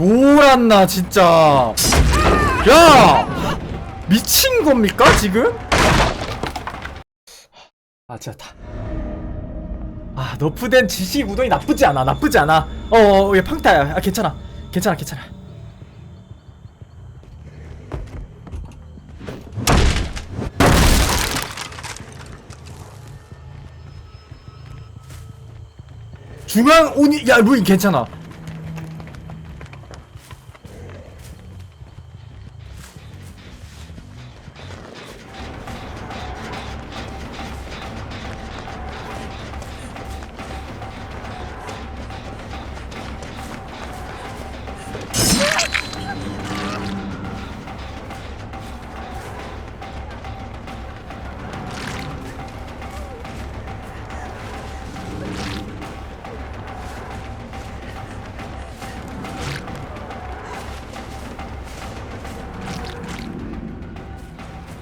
돌았나 진짜. 야! 미친 겁니까 지금? 아 진짜 다. 아 너프된 지시 우동이 나쁘지 않아 나쁘지 않아. 어어 얘 팡타야. 아 괜찮아. 괜찮아 괜찮아. 중앙 오니 야 루인 괜찮아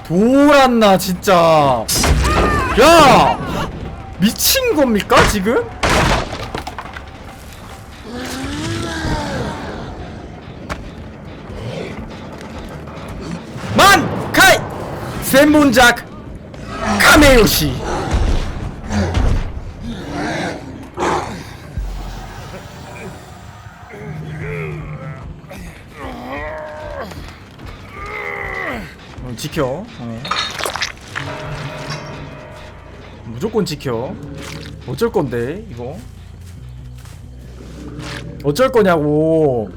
돌았나 진짜. 야! 미친 겁니까 지금? 만 카이! 센본작 카메요시 지켜. 어. 무조건 지켜. 어쩔 건데 이거? 어쩔 거냐고.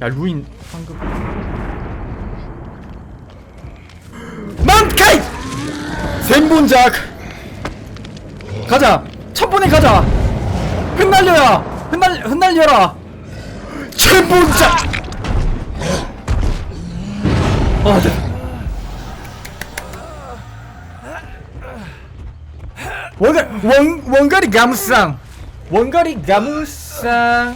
야 루인. 방금. 만카이 센본작. 가자. 첫 번에 가자. 흩날려야. 흩날 흩날려라. 최본작! 아 네. 원가 원 원가리 가무상 원가리 가무상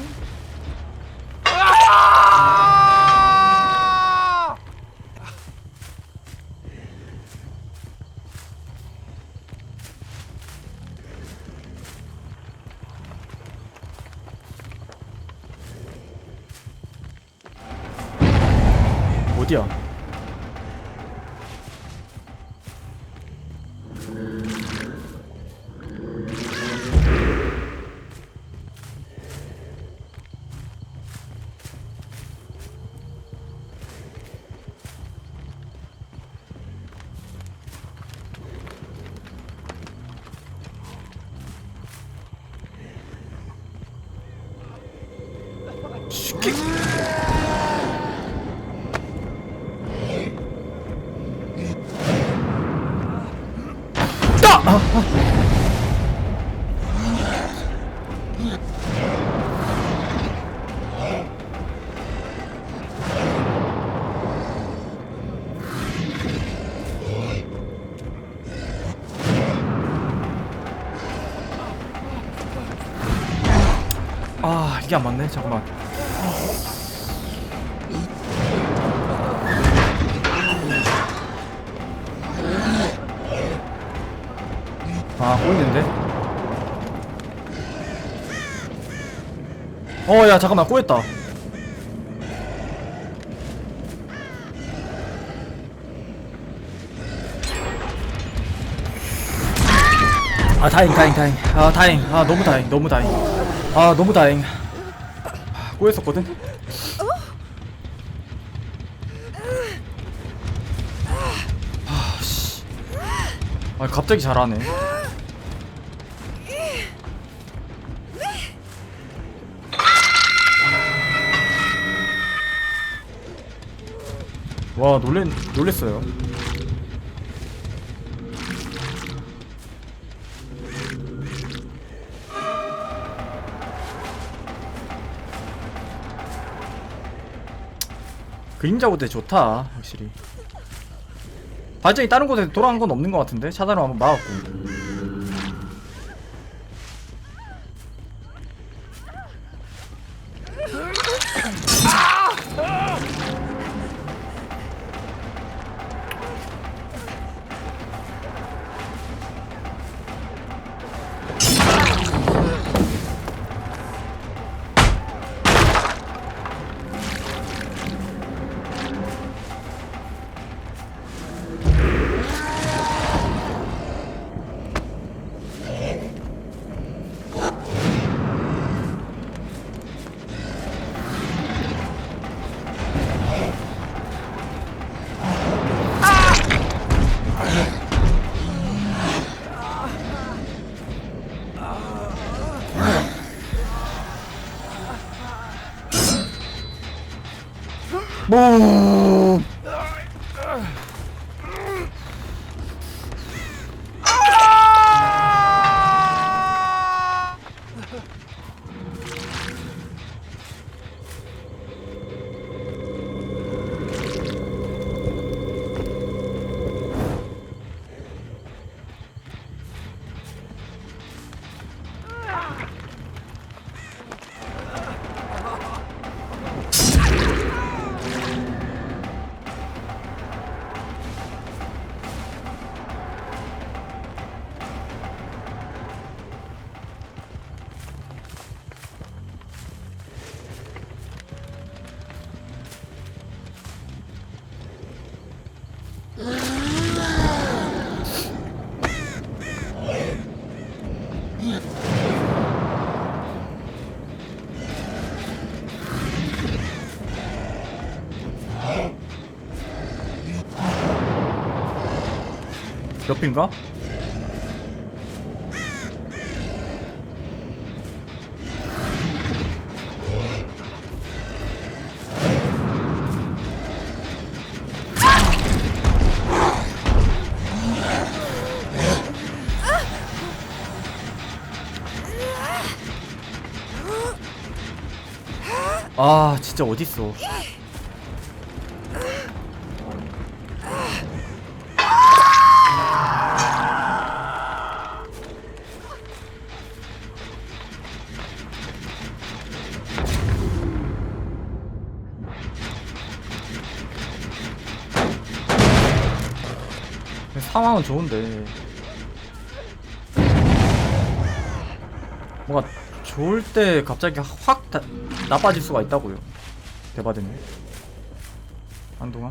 어 이게 안 맞네? 잠깐만. 아 꼬이는데? 어 야 잠깐만 꼬였다. 아 다행 다행 다행. 아 다행. 아 너무 다행 너무 다행. 아 너무 다행 아, 꼬였었거든. 아 씨. 아 갑자기 잘하네. 와 놀랬 놀랬어요 그림자 고대 좋다 확실히. 발전이 다른 곳에 돌아간 건 없는 것 같은데? 차단을 한번 막았고 뭐 옆인가? 진짜 어딨어? 상황은 좋은데. 뭔가 좋을 때 갑자기 확 다, 나빠질 수가 있다고요 대바드님. 한동안.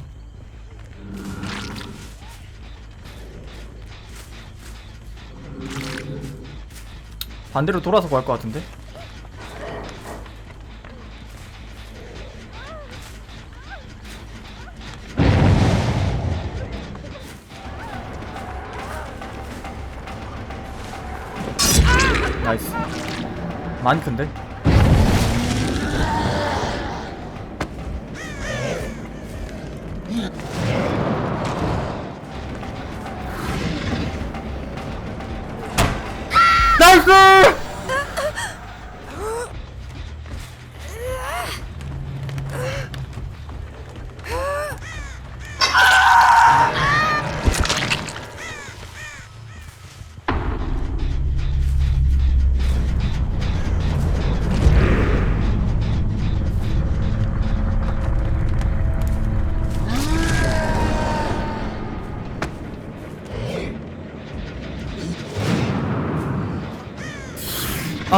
반대로 돌아서 구할 것 같은데? 나이스. 많이 큰데? 나이스!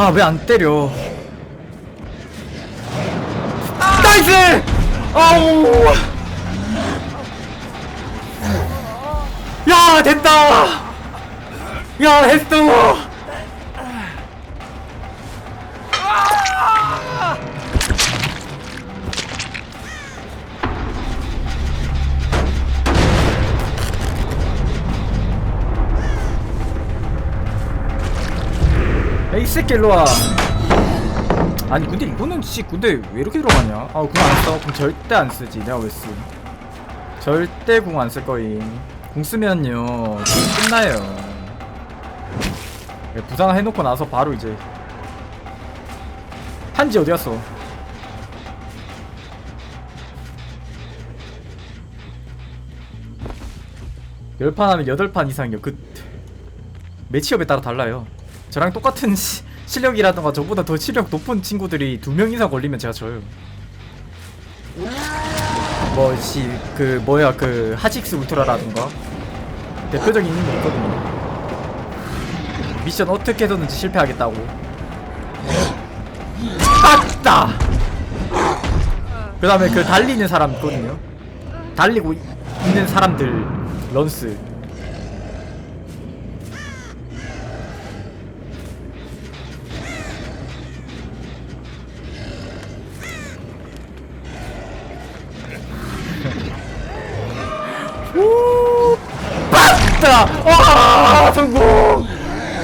아 왜 안 때려? 나이스! 아우! 야 됐다! 야 했어 새끼 일로 와. 아니 근데 이거는 씨 근데 왜 이렇게 들어가냐? 아 그거 안 써. 그럼 절대 안 쓰지. 내가 왜 쓰? 절대 공 안 쓸 거임. 공 쓰면요 끝나요. 네, 부상 해놓고 나서 바로 이제 한지 어디 갔어? 10판 하면 8판 이상이요. 그 매치업에 따라 달라요. 저랑 똑같은 시... 실력이라던가 저보다 더 실력 높은 친구들이 두 명 이상 걸리면 제가 져요. 뭐시 그 뭐야 그 하식스 울트라라든가? 대표적인 게 있거든요. 미션 어떻게 해서든지 실패하겠다고. 아따! 그 다음에 그 달리는 사람 있거든요. 달리고 이- 있는 사람들 런스 아 성공!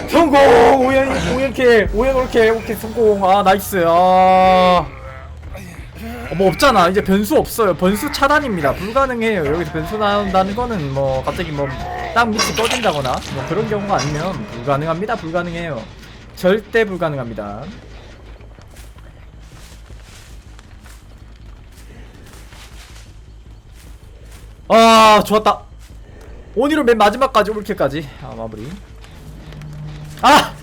성공! 오연 오연캐 오연 올캐 오케이 성공. 아 나이스. 아. 어, 뭐 없잖아. 이제 변수 없어요. 변수 차단입니다. 불가능해요. 여기서 변수 나온다는 거는 뭐 갑자기 뭐땅 밑이 꺼진다거나 뭐 그런 경우가 아니면 불가능합니다. 불가능해요. 절대 불가능합니다. 아 좋았다 오늘은 맨 마지막까지 올킬까지. 아 마무리. 아!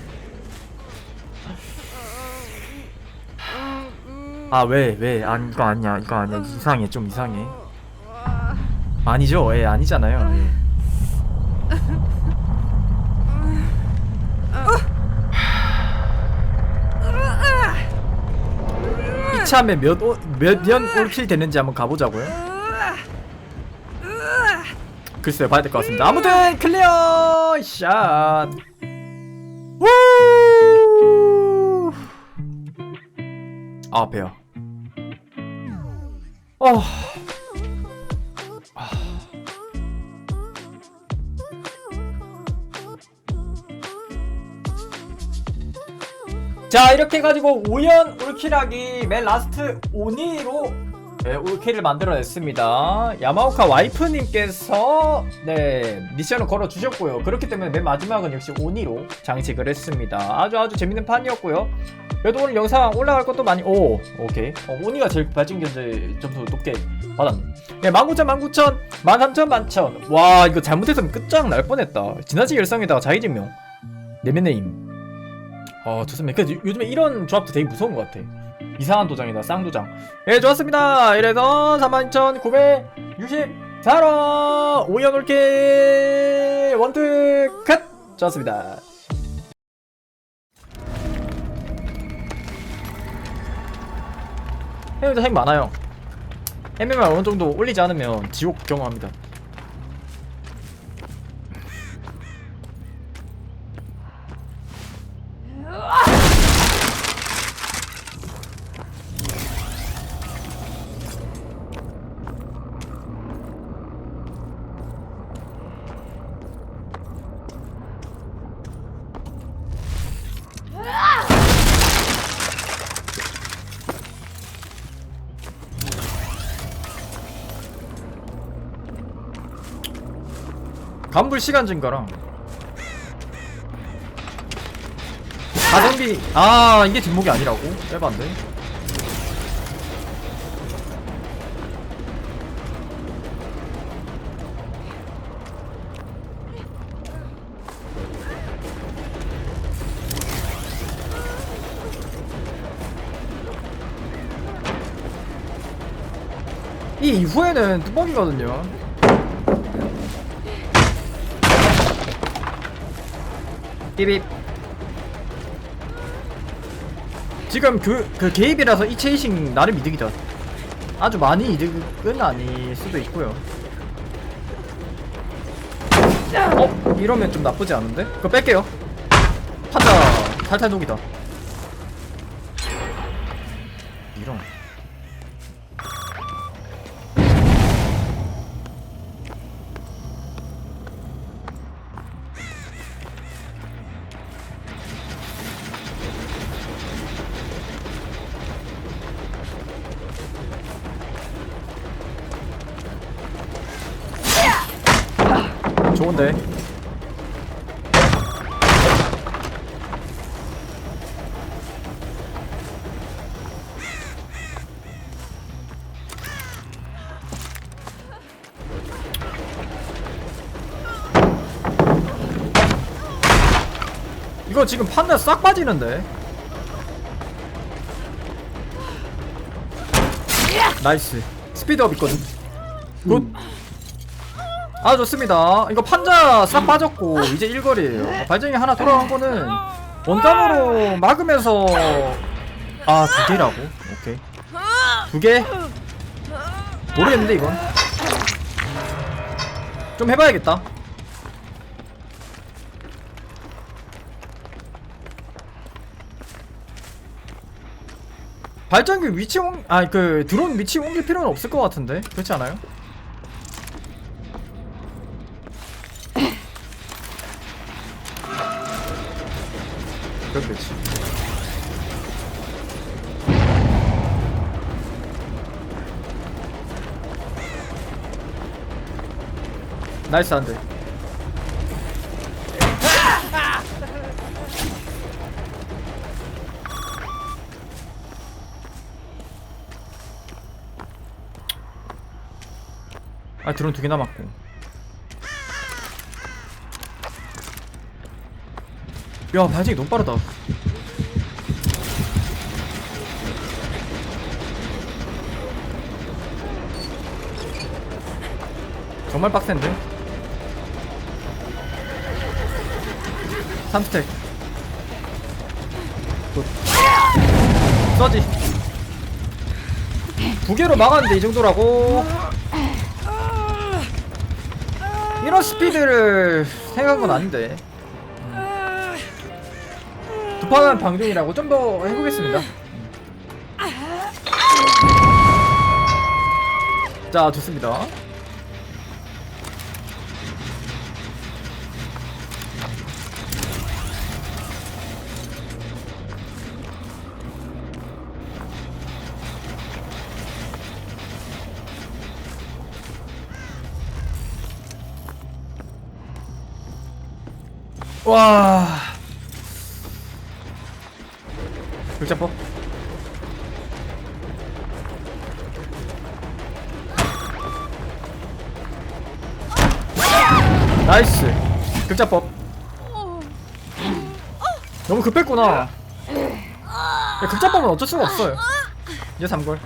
아 왜 왜? 아니 이거 아니야 이거 아니야. 이상해 좀 이상해. 아니죠? 예 아니잖아요. 예. 이참에 몇몇년 올킬 되는지 한번 가보자고요 글쎄요 봐야 될 것 같습니다. 아무튼 클리어! 샷! 우! 아 배야 어. 자 이렇게 해가지고 우연 울킬하기 맨 라스트 오니로 네, 울킬을 만들어냈습니다. 야마오카 와이프님께서 네 미션을 걸어주셨고요. 그렇기 때문에 맨 마지막은 역시 오니로 장식을 했습니다. 아주 아주 재밌는 판이었고요. 그래도 오늘 영상 올라갈 것도 많이 오 오케이. 어, 오니가 제일 발전 견제 점수 높게 받았네. 네 19,000 19,000 13,000 11,000 와 이거 잘못했으면 끝장 날 뻔했다. 지나치게 열성에다가 자기증명. 내면네임 어 좋습니다. 그 요- 요즘에 이런 조합도 되게 무서운 것 같아 이상한 도장이다 쌍도장. 예 좋았습니다. 이래서 42,964로 오연 올게. 원투 컷! 좋았습니다. 해외도 핵 많아요. MMR 어느 정도 올리지 않으면 지옥 경험합니다 간불 시간 증가랑. 가성비. 아 이게 뒷목이 아니라고? 빼반데 이 이후에는 뚜벅이거든요 삐빕 지금 그, 그 개입이라서 이 체이싱 나름 이득이다 아주 많이 이득은 아닐 수도 있고요. 어? 이러면 좀 나쁘지 않은데? 그거 뺄게요. 판자 탈탈 녹이다 좋은데. 이거 지금 판넬 싹 빠지는데. 나이스. 스피드업 있거든. 굿. 음. 아 좋습니다 이거 판자 싹 빠졌고 이제 일거리에요 발전기 하나 돌아간 거는 원단으로 막으면서 아 두 개라고? 오케이 두 개? 모르겠는데 이건 좀 해봐야겠다 발전기 위치 옮, 아, 그, 드론 위치 옮길 필요는 없을 것 같은데? 그렇지 않아요? 나이스 안 돼. 아 드론 두 개 남았고. 야 발전기 너무 빠르다. 정말 빡센데 3스택 굿. 써지. 두 개로 막았는데 이 정도라고. 이런 스피드를 생각한 건 아닌데 두 판은 방종이라고 좀 더 해보겠습니다. 자 좋습니다 와. 글자법 나이스. 글자법 너무 급했구나. 야, 글자법은 어쩔 수가 없어요. 이제 3골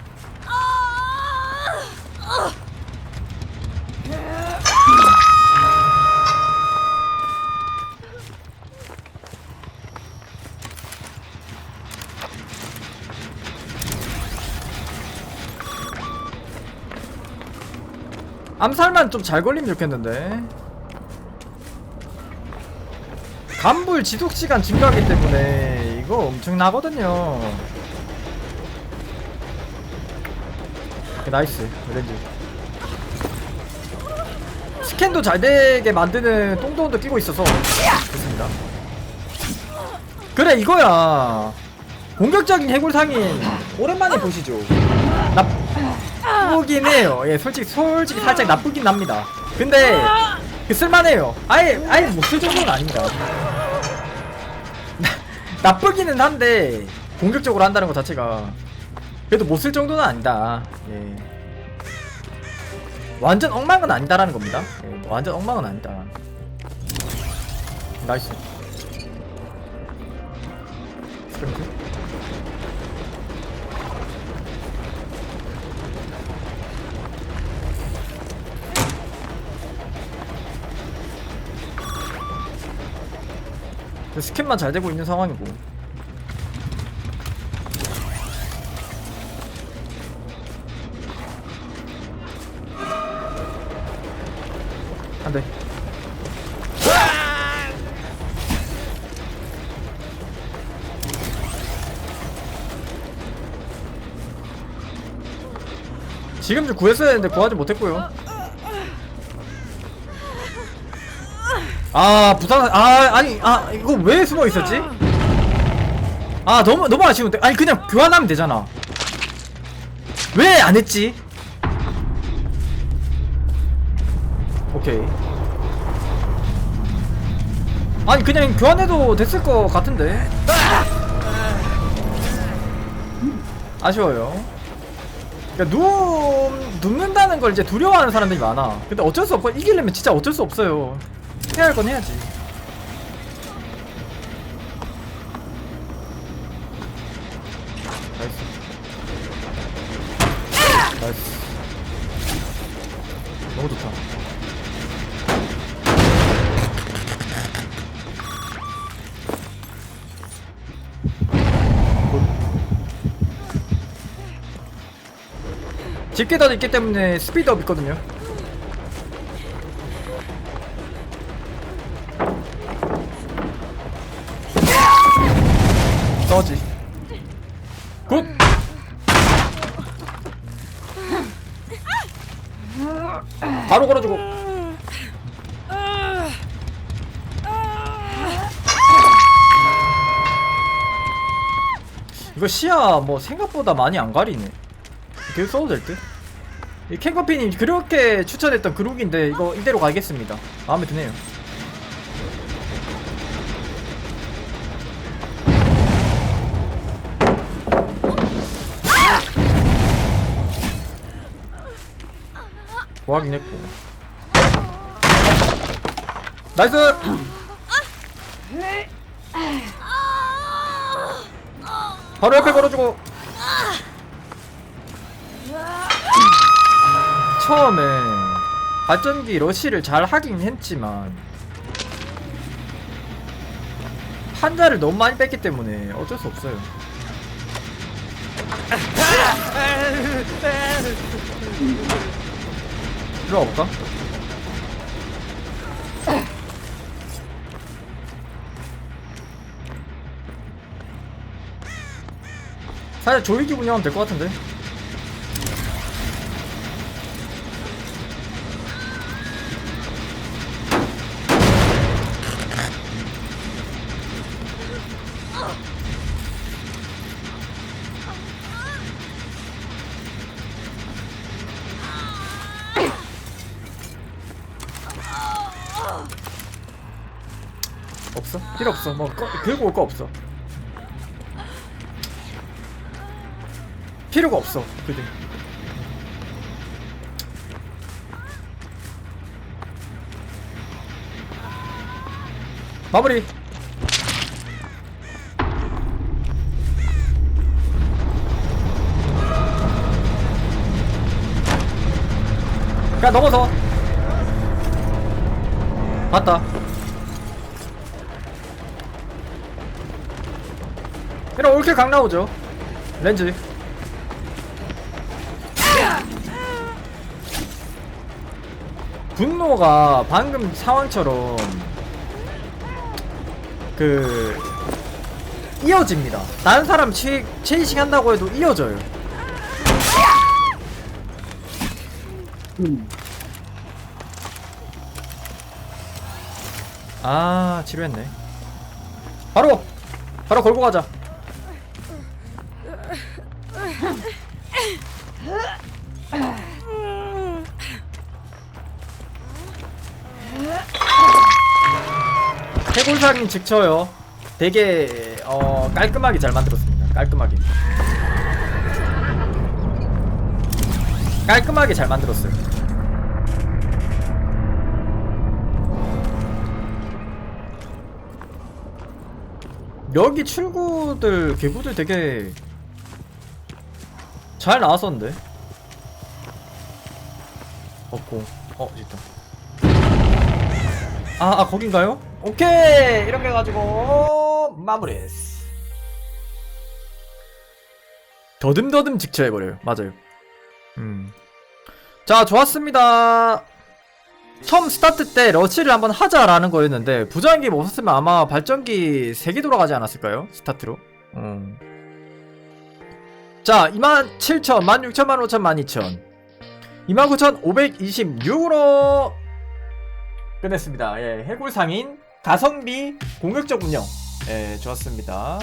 암살만 좀 잘 걸리면 좋겠는데. 간불 지속시간 증가하기 때문에 이거 엄청나거든요. 나이스. 렌즈 스캔도 잘 되게 만드는 똥돈도 끼고 있어서 좋습니다. 그래 이거야. 공격적인 해골상인 오랜만에 보시죠 나쁘긴 해요. 예 솔직히 솔직히 살짝 나쁘긴 합니다. 근데 그 쓸만해요. 아예 아예 못 쓸 정도는 아닙니다. 나, 나쁘기는 한데 공격적으로 한다는 것 자체가 그래도 못 쓸 정도는 아니다. 예. 완전 엉망은 아니다라는 겁니다. 예, 완전 엉망은 아니다. 나이스. 스크린트 스캔만 잘 되고 있는 상황이고. 안돼. 지금 좀 구했어야 했는데 구하지 못했고요 아 부산 아 아니 아 이거 왜 숨어 있었지? 아 너무 너무 아쉬운데. 아니 그냥 교환하면 되잖아. 왜 안 했지? 오케이. 아니 그냥 교환해도 됐을 것 같은데. 아쉬워요. 그러니까 누 눕는다는 걸 이제 두려워하는 사람들이 많아. 근데 어쩔 수 없고 이기려면 진짜 어쩔 수 없어요 해야 할 건 해야지. 나이스. 나이스. 너무 좋다. 집계단 있기 때문에 스피드업 있거든요. 뭐 생각보다 많이 안 가리네. 계속 써도 될 듯? 이 캔커피님 그렇게 추천했던 그룹인데 이거 이대로 가겠습니다. 마음에 드네요. 뭐하긴 했고. 나이스 바로 옆에 걸어주고 처음에 발전기 러시를 잘 하긴 했지만 판자를 너무 많이 뺐기 때문에 어쩔 수 없어요 이리 와볼까? 사실 조이기 운영하면 될 것 같은데. 없어? 필요 없어. 뭐 꺼, 긁고 올 거 없어 필요가 없어 그지 마무리. 야 넘어서. 봤다. 이런 올킬 강 나오죠? 렌즈 분노가 방금 상황처럼 그 이어집니다. 다른 사람 체, 체이싱 한다고 해도 이어져요. 아 치료했네. 바로 바로 걸고 가자 해골사님 직쳐요. 되게 어 깔끔하게 잘 만들었습니다. 깔끔하게. 깔끔하게 잘 만들었어요. 여기 출구들 개구들 되게 잘 나왔었는데? 없고 어 있다. 아, 아 거긴가요? 오케이! 이렇게 해가지고 마무리했어 더듬더듬 직처해버려요. 맞아요. 음 자 좋았습니다. 처음 스타트 때 러시를 한번 하자라는 거였는데 부자연기 없었으면 아마 발전기 3개 돌아가지 않았을까요? 스타트로? 음. 자 27,000, 16,000, 15,000, 12,000 29,526으로 끝냈습니다. 예, 해골 상인 가성비 공격적 운영. 예, 좋았습니다.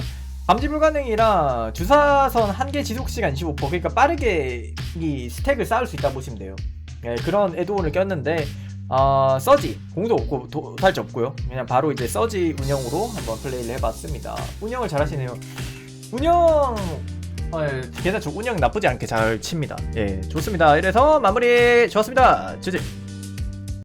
감지 불가능이라 주사선 한 개 지속 시간 25% 그러니까 빠르게 이 스택을 쌓을 수 있다 보시면 돼요. 예, 그런 에드온을 꼈는데 어, 서지 공도 없고 도 탈지 없고요. 그냥 바로 이제 서지 운영으로 한번 플레이를 해봤습니다. 운영을 잘하시네요. 운영 어, 예, 괜찮죠. 운영 나쁘지 않게 잘 칩니다. 예, 좋습니다. 이래서 마무리 좋았습니다. 주제.